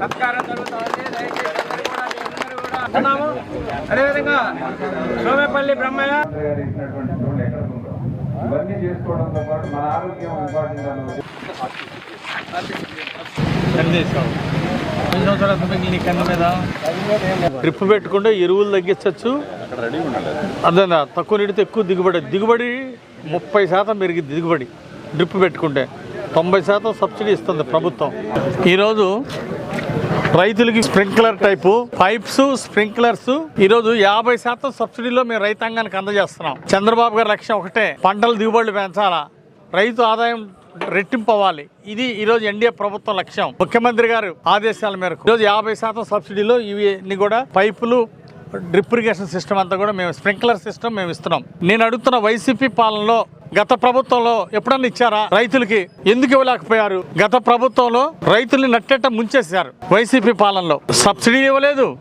సత్కారం జరుగుతుంది అదేవిధంగా సోమేపల్లి బ్రహ్మయ్య ఇవన్నీ చేసుకోవడంతో పాటు మన ఆరోగ్యం ఇంపార్టెంట్ ట్రిప్ డ్రిప్ పెట్టుకుంటే ఎరువులు తగ్గించవచ్చు. అదే తక్కువ నీటితో ఎక్కువ దిగుబడి. దిగుబడి ముప్పై శాతం పెరిగింది దిగుబడి. డ్రిప్ పెట్టుకుంటే తొంభై శాతం సబ్సిడీ ఇస్తుంది ప్రభుత్వం. ఈరోజు రైతులకి స్ప్రింక్లర్ టైపు పైప్స్ స్ప్రింక్లర్స్ ఈరోజు యాభై శాతం సబ్సిడీలో మేము రైతాంగానికి అందజేస్తున్నాం. చంద్రబాబు గారి లక్ష్యం ఒకటే పంటల దిగుబడులు పెంచాలా. రైతు ఆదాయం రెట్టింపవాలి ఇది ఈరోజు ఎన్డీఏ ప్రభుత్వం లక్ష్యం. ముఖ్యమంత్రి గారు ఆదేశాల మేరకు ఈరోజు యాభై శాతం సబ్సిడీలో ఇవి కూడా పైపులు డ్రిప్ ఇరిగేషన్ సిస్టమ్ అంతా కూడా మేము స్ప్రింక్లర్ సిస్టమ్ మేము ఇస్తున్నాం. నేను అడుగుతున్న వైసీపీ పాలనలో గత ప్రభుత్వంలో ఎప్పుడన్నా ఇచ్చారా? రైతులకి ఎందుకు ఇవ్వలేకపోయారు? గత ప్రభుత్వంలో రైతుల్ని నట్టేట ముంచేశారు వైసీపీ పాలనలో. సబ్సిడీ ఇవ్వలేదు.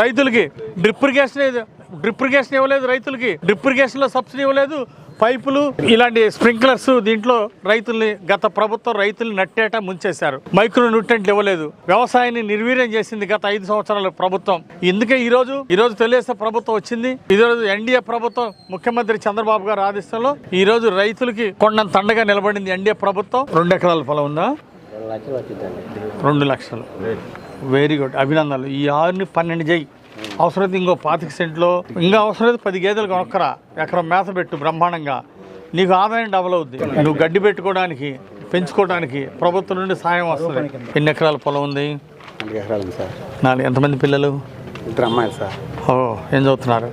రైతులకి డ్రిప్ ఇరిగేషన్ డ్రిప్ ఇరిగేషన్ ఇవ్వలేదు రైతులకి. డ్రిప్ ఇరిగేషన్లో సబ్సిడీ ఇవ్వలేదు. పైపులు ఇలాంటి స్ప్రింక్లర్స్ దీంట్లో రైతుల్ని గత ప్రభుత్వం రైతుల్ని నట్టేట ముంచేశారు. మైక్రో న్యూట్రెంట్లు ఇవ్వలేదు. వ్యవసాయాన్ని నిర్వీర్యం చేసింది గత ఐదు సంవత్సరాల ప్రభుత్వం. ఎందుకే ఈ రోజు ఈ రోజు తెలుగుదేశం ప్రభుత్వం వచ్చింది. ఈ రోజు ఎన్డీఏ ప్రభుత్వం ముఖ్యమంత్రి చంద్రబాబు గారి ఆదేశంలో ఈ రోజు రైతులకి కొండంత అండగా నిలబడింది ఎన్డీఏ ప్రభుత్వం. రెండు ఎకరాల పొలం ఉందా? రెండు లక్షలు వెరీ గుడ్ అభినందనలు. ఈ ఆరుని పన్నెండు చేయి. అవసరమైతే ఇంకో పాతిక సెంట్లో ఇంకా అవసరమైతే పది గేదెలు కొనక్కరా ఎకరం మేత పెట్టు బ్రహ్మాండంగా. నీకు ఆదాయం డబల్ అవుద్ది. నువ్వు గడ్డి పెట్టుకోవడానికి పెంచుకోవడానికి ప్రభుత్వం నుండి సాయం వస్తుంది. ఎన్ని ఎకరాల పొలం ఉంది? నాలుగు ఎకరాలు సార్. నాలుగు ఎంతమంది పిల్లలు? ఇద్దరు అమ్మాయిలు సార్. ఓ ఏం చదువుతున్నారు?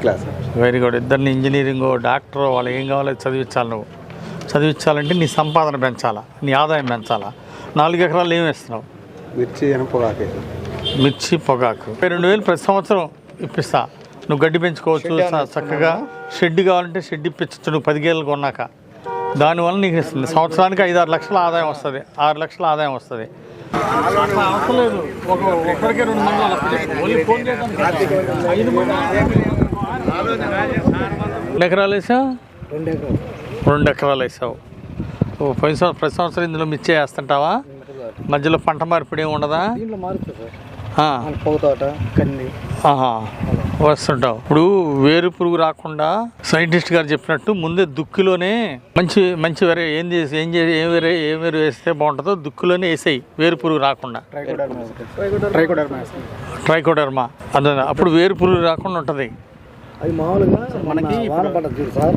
క్లాస్. వెరీ గుడ్ ఇద్దరిని ఇంజనీరింగ్ డాక్టర్ వాళ్ళు ఏం కావాలో చదివించాలి నువ్వు. చదివించాలంటే నీ సంపాదన పెంచాలా నీ ఆదాయం పెంచాలా. నాలుగు ఎకరాలు ఏమి ఇస్తున్నావు మిర్చి పొగాకు మిర్చి పొగాకు. రెండు వేలు ప్రతి సంవత్సరం ఇప్పిస్తా. నువ్వు గడ్డి పెంచుకోవచ్చు చక్కగా షెడ్ కావాలంటే షెడ్ ఇప్పించచ్చు నువ్వు పది గేదెలు కొన్నాక. దానివల్ల నీకు ఇస్తుంది. సంవత్సరానికి ఐదు ఆరు లక్షల ఆదాయం వస్తుంది. ఆరు లక్షల ఆదాయం వస్తుంది. రెండు మంది అలా పెట్టు. ఓన్లీ ఫోన్ చేయడానికి ఐదు మంది ఎన్ని ఎకరాలు వేసావు? రెండు ఎకరాలు. వేసావు. ఓ పోయిన ప్రతి సంవత్సరం ఇందులో మిర్చి వేస్తుంటావా? మధ్యలో పంట మార్పిడి ఏమి ఉండదా? కంది. వస్తుంటావు. ఇప్పుడు వేరు పురుగు రాకుండా సైంటిస్ట్ గారు చెప్పినట్టు ముందే దుక్కిలోనే మంచి మంచి వేరే ఏం చేసి ఏం చేసి ఏం వేరే ఏం వేరు వేస్తే బాగుంటుందో దుక్కిలోనే వేసేయి వేరు పురుగు రాకుండా. ట్రైకోడర్మా ట్రైకోడర్మా అదే. అప్పుడు వేరు పురుగు రాకుండా ఉంటుంది. అది మామూలుగా మనకి వాన చూడు సార్.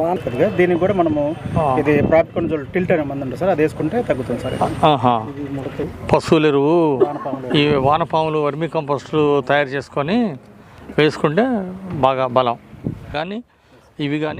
వాన దీనికి కూడా మనము. ఇది ప్రాఫిట్ కొంచెం టిల్ట్ అనే మంది ఉంటుంది సార్. అది వేసుకుంటే తగ్గుతుంది సార్. పశువుల ఎరువు. ఈ వానపాములు వర్మి కంపోస్టులు తయారు చేసుకొని వేసుకుంటే బాగా బలం. కానీ ఇవి కానీ